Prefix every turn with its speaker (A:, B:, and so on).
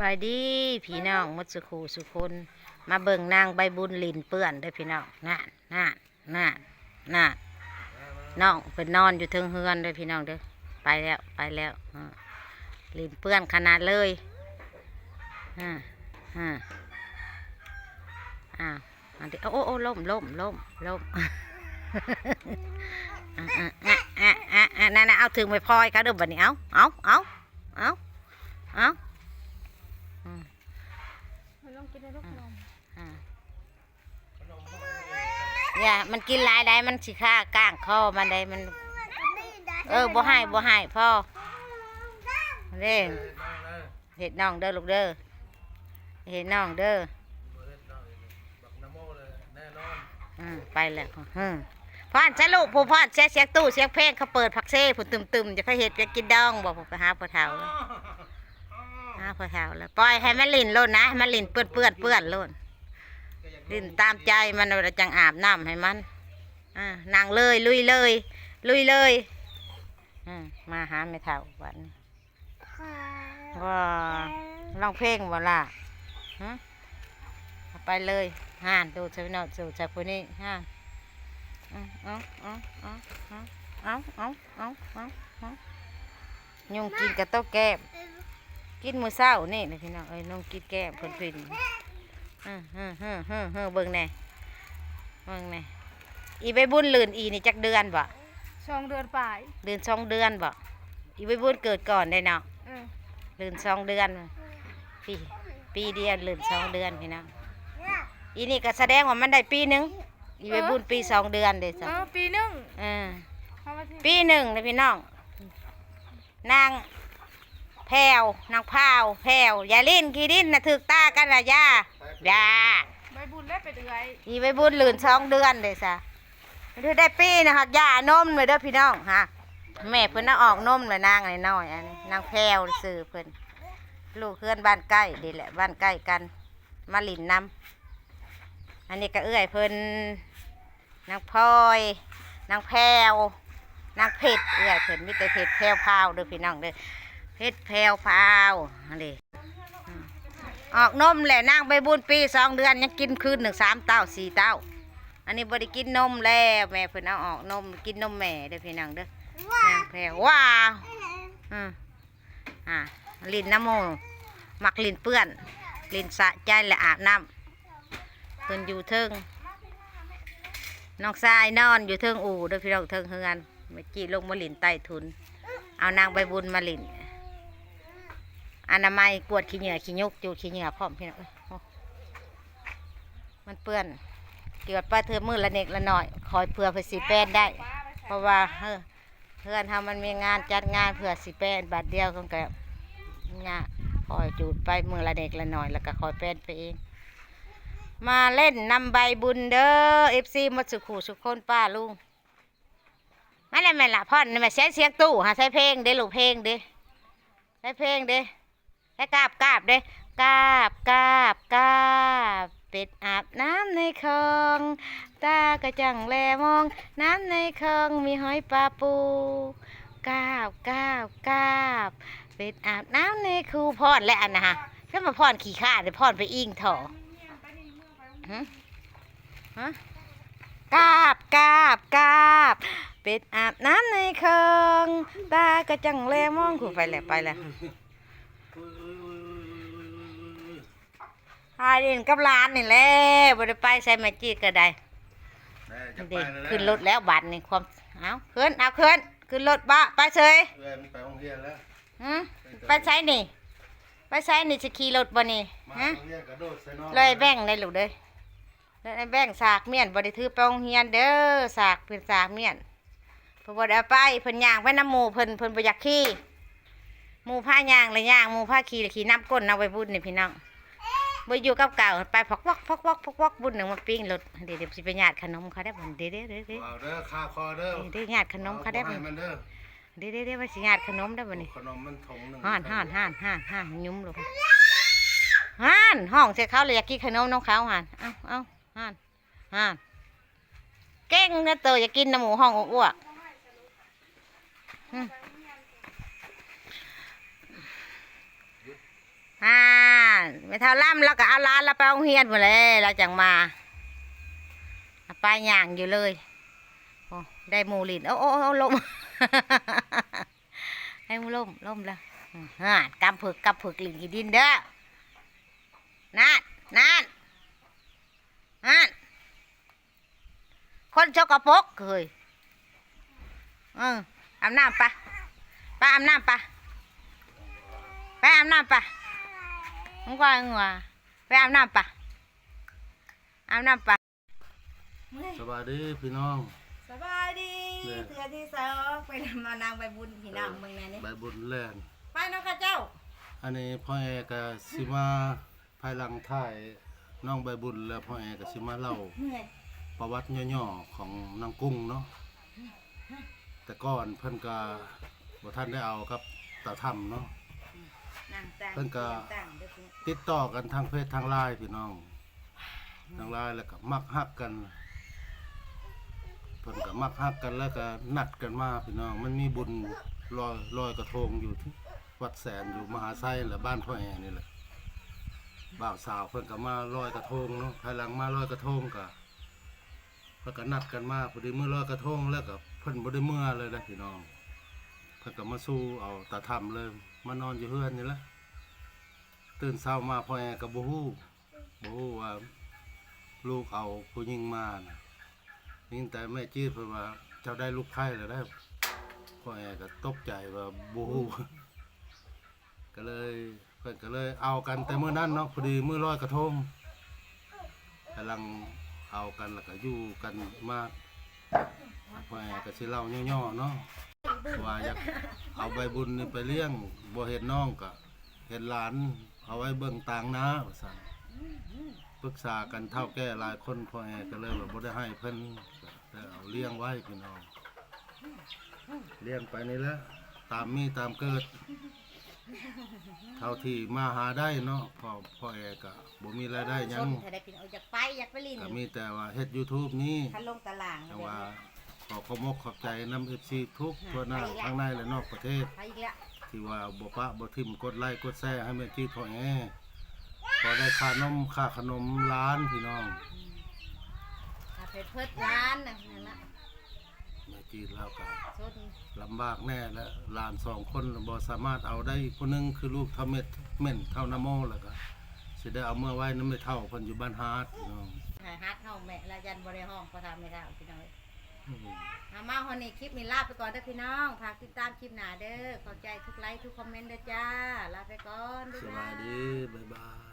A: บายดีพี่น้องมดสุขูสุคนมาเบิ่งนางใบบุญลินเปื้อนด้อพี่น้องน่านน่านน่านน่านน้องเป็นนอนอยู่เทิงเฮือนด้อพี่น้องเด้อไปแล้วไปแล้วอลินเปื้อนขนาดเลยอ่าอ่าอ้าวอันนี้โอ้โอ้โอ้ล่มล่มล่มล่มอะอะอะอะอะอะนั่นน่ะเอาถึงไปพลอยเขาเด้อบัดนี้เอาเอาเอาเอาเอา
B: กินได้ลูกนม
A: อ่าอย่ามันกินหลายได้มันสิค่าก้างคอมันได้มัน เออบ่ให้บ่ให้พ่อเด้เห็ดน้องเด้อลูกเด้อเห็ดน้องเด้ออืมไปแล้วอืมพ่อนใช่ลูกผู้พ่อนเสียเสียงตู้เสียงเพลงเขาเปิดผักเซ่ผู้ตึมๆจะเขาเห็ดจะกินดองบอกผมไปหาพ่อเฒ่า แล้วหาพ่อเฒ่าแล้วปล่อยให้มันลินโลดนะให้มันลินเปื้อนเปื้อนเปื้อนโลดลินตามใจมันเราจังอาบน้ำให้มันอ่านั่งเลย ลุยเลย ลุยเลยอืมมาหาแม่เฒ่าวันว่าร้องเพลงบ่ล่ะฮะไปเลยห่านดูเชฟนอดูเชฟคนนี้ห่านเอาเอาเอาเอาเอาเอาเอาเอาเอายุงกินกับโต๊ะแก้ม กินมื้อเช้านี่นะพี่น้องเอ้ยน้องกินแก้มเพิ่นเพิ่นอือฮึฮึฮึฮึเบิ่งแหน่เบิ่งแหน่อีไปบุญลื่นอีนี่จักเดือนบ่
B: ช่องเดือนปลาย
A: เดือนสองเดือนบ่อีไปบุญเกิดก่อนได้เนาะ
B: เออ
A: เดือนสองเดือนปีปีเดียวเดือนสองเดือนพี่น้องอีนี่ก็แสดงว่ามันได้ปีหนึงอีไปบุญปีสองเดือนเด้
B: เอ
A: จ้ะ
B: อปีหนึง
A: เออ
B: เข้ามาที่
A: ปีหนึ่งเลยพี่น้องนาง แพรวนางพราวแพรวอย่าลิ้นขี้ดิ้นนะถึกตากันละย่าย่า
B: ใบบุญได้ไปเดือย
A: อีไปบุญหลื่นสองเดือนเลยจ้ะเดือได้ปีนะคะย่านมเลยเด้อพี่น้องฮะแม่เพิ่นน่ะออกนมเลยนางน้อยๆอันนี้นางแพรวซื้อเพิ่นลูกเพื่อนบ้านใกล้ดีแหละบ้านใกล้กันมาหลินน้ำอันนี้ก็เอื้อยเพิ่นนางพลอยนางแพรวนางเผ็ดเอื้อยเพิ่นมีแต่เผ็ดแพรวพราวเด้อพี่น้องเด้อ เผ็ดแพรวพาวอันนี้ออกนมแหละนางไปบุญปีสองเดือนยังกินคืนหนึ่งสามเต้าสี่เต้า อันนี้บริกินนมแล้วแม่เพิ่นเอาออกนมกินนมแม่เด้อพี่น้องเด้อนางแพรวว้าวอืมอ่าลินน้ำโมมักลินเปื้อนลินสะใจและอาบน้ำเพิ่นอยู่เทิงน้องทรายนอนอยู่เทิงอู่เด้อพี่น้องเทิงเฮือนเมื่อกี้ลงมาลินใต้ทุน เอานางใบบุญมาลิน อนามัยกวดขี้เหงื่อขี้ยกจูดขี้เหงื่อพร้อมพี่น้องมันเปื้อนเกี่ยวป้าเธอมือละเน็กละหน่อย คอยเผื่อเพื่อสีแป้นได้ เพราะว่าเพื่อนทำมันมีงานจัดงานเผื่อสีแป้นบาทเดียวก็แกงาคอยจูดไปมือละเน็กละหน่อย แล้วก็คอยแป้นไปเองมาเล่นนำใบบุญเด้อเอฟซีมาสุขูสุขคนป้าลุงนั่นแหละแม่ละพ่อนี่ม่เสียงเสียงตู้หาใช้เพลงเด้ลูกเพลงเด้ใช้เพลงเด้ ให้กราบกราบเด้กราบกราบกราบเป็ดอาบน้ำในคลอง ตากระจังแลมอง น้ำในคลองมีหอยปลาปูกราบกราบกราบเป็ดอาบน้ำในคูพอดและอันนะฮะก็มาพอดขี่ข้าเดี๋ยวพอดไปอิงเถอะฮะฮะกาบกาบกาบเป็ดอาบน้ำในคลองตากระจังแลมองคูไปแหล้วไปแล้ว พายเดินกับร้านนี่แหละบ่ได้ไปใส่แมจิกก็ได้
C: แม่จะไป
A: เด็ก
C: แล้วะ
A: ขึ้นรถแล้วบัตรนี่ความเอาขึ้นเอาขึ้นขึ้นรถบ้าไปเฉย
C: เอ้ยมันไปโรงเรียนแล้ว
A: หืมไปใช้นี่ ไปใช้นี่จะขี่รถบ่นี่
C: มา
A: ฮะ
C: โรงเรียนกระโดดใส่นอน
A: เลยแบ่งได้ลูกเด้อเลยไอ้แบ่งสากเมียนบ่ได้ถือไปโรงเรียนเด้อสากเป็นสากเมียนเพิ่นบ่ได้เอาไปเพิ่นย่างไปน้ำหมู่เพิ่นเพิ่นบ่อยากขี่หมู่ผ้าย่างเลยย่างหมู่ผ้าขี่เลยขี่น้ำก้นเอาไว้บุญนี่พี่น้อง บ่อยู่กับเก่าไปพอกวอกพอกวอกพอกวอกบุญหนึ่งมาปิ้งรถเดี๋ยวเดี๋ยวสิไปญาติขนมเขาได้บ่เดี๋ยวเดี๋ยวเดี๋ยวเดี๋ยว
C: เอาเด้อคาคอเด้อ
A: เดี๋ยวญาติขนมเขาได้
C: บ่
A: บ่
C: ให้มันเด้อ
A: เดี๋ยวเดี๋ยวเดี๋ยวมาสิญาติขนมได้บ่นี่
C: ขนมมันถุงหนึ่ง
A: ห่านห่านห่านห่านห่านยุ่มลงห่านห้องใส่เขาเลยอยากกินขนมน้องเขาห่านเอ้าเอ้าห่านห่านเก่งนะเตออยากกินน้ำหมูห้องอ้วกๆอืม ห่าไม่เท่าล่ำแล้วก็เอาร้านเราไปโรงเรียนหมดเลยเราจังมาเอาไปย่างอยู่เลยโอ้ได้มูลินโอ้โอ้โอ้ลมให้มูล่มล่มแล้วฮ่ากำผึกกำผึกลินกี่ดินเด้อนั่นนั่นนั่นคนชกกระปกเคยเอออาบน้ำปะไปอาบน้ำปะไปอาบน้ำปะ มึงว่ามึงว่าไปอาบน้ำปะอาบน้ำปะ
C: สบายดีพี่น้อง
A: สบายดี
C: เนี่ย
A: เทือที่สองไปมานางใบบุญพี่น้องเมืองไหนนี่
C: ใบบุญแล่น
A: ไปน้องข้าเจ้า
C: อันนี้พ่อแอก็สิมาภายหลังถ่ายน้องใบบุญแล้วพ่อแอก็สิมาเล่า
A: เหนื่อย
C: ประวัติย่อๆของนางกุ้งเนาะแต่ก่อนเพิ่นก็บ่ท่านได้เอาครับตาทํเนาะ
A: นางต่าง
C: เพิ่นก็
A: ต่างเด้อพี่
C: ติดต่อกันทางเพศทางไลน์พี่น้องทางไลน์แล้วก็มักฮักกันเพิ่นก็มักฮักกันแล้วก็นัดกันมาพี่น้อง มันมีบุญลอยลอยกระทงอยู่ที่วัดแสนอยู่มหาไซแหละบ้านพ่อแอนี่แหละบ่าวสาวเพิ่นก็มาลอยกระทงเนาะภายหลังมาลอยกระทงก็เพิ่นก็นัดกันมาพอดีเมื่อลอยกระทงแล้วก็เพิ่นบ่ได้เมื่อเลยนะพี่น้อง เพิ่นก็มาสู้เอาตาทำเลยมานอนอยู่เฮือนนี่แหละตื่นเช้ามาพ่อแอกับบูฮู้บูฮู้ว่าลูกเอาผู้หญิงมานะนี่แต่แม่จี้เพิ่นว่าเจ้าได้ลูกไข่แล้วได้พ่อแอก็ตกใจว่าบูฮู้ก็เลยเพิ่นก็เลยเอากันแต่เมื่อนั้นเนาะพอดีมื้อลอยกระทงกำลังเอากันแล้วก็อยู่กันมากพ่อแอก็สิเล่าย่อๆเนาะ ว่าอยากเอาใบบุญนี่ไปเลี้ยงบ่เห็นน้องก็เห็นหลาน เอาไว้เบิ่งต่างนะว่าซั่นปรึกษากันเท่าแก่หลายคนพ่อแอก็เลยว่าบ่ได้ให้เพิ่นก็ได้เอาเลี้ยงไว้พี่น้องเลี้ยงไปนี่แหละตามมีตามเกิด เท่าที่มาหาได้เนาะพ่อพ่อแอก็บ่มีรายได้ห
A: ช
C: ยัง
A: นถ้าได้พี่น้องอยากไปอยากไปลิน
C: ก็มีแต่ว่าเฮ็ด YouTube นี้
A: ถ้าลงตาราง
C: แต่ว่า ขอขอบมกขอบใจนำ FC ทุกทั่วหน้าทั้งในและนอกประเทศ
A: ไปอีกแล้ว
C: ที่ว่าบ่ปะบ่ทิมกดไลค์กดแชร์ให้แม่จี้พ่อแอพอได้ค่านมค่าขนมร้านพี่น้อง
A: ถ้าไปเพิดร้านน่ะนั่นละ
C: แม่จี้แล้วก็
A: ชน
C: ลำบากแน่และหลานสองคนบ่สามารถเอาได้คนหนึงคือลูกเท่าเม็ดเม่นเท่าน้ำโมแล้วก็สิได้เอาเมื่อไว้น้ำไม่เท่าเพิ่นอยู่บ้านฮาร์ดพี่น้อง
A: หาฮัดห้องแม่ละยันบริห้องพอทำไม่ได้พี่น้อง
C: อืม
A: เอามาฮอนนี่คลิปนี้ลาไปก่อนเด้อพี่น้องฝากติดตามคลิปหน้าเด้อขอบใจทุกไลค์ทุกคอมเมนต์เด้อจ้า ลาไปก่อน
C: ส
A: บ๊าส
C: วัส
A: ย
C: ดีบ๊ายบาย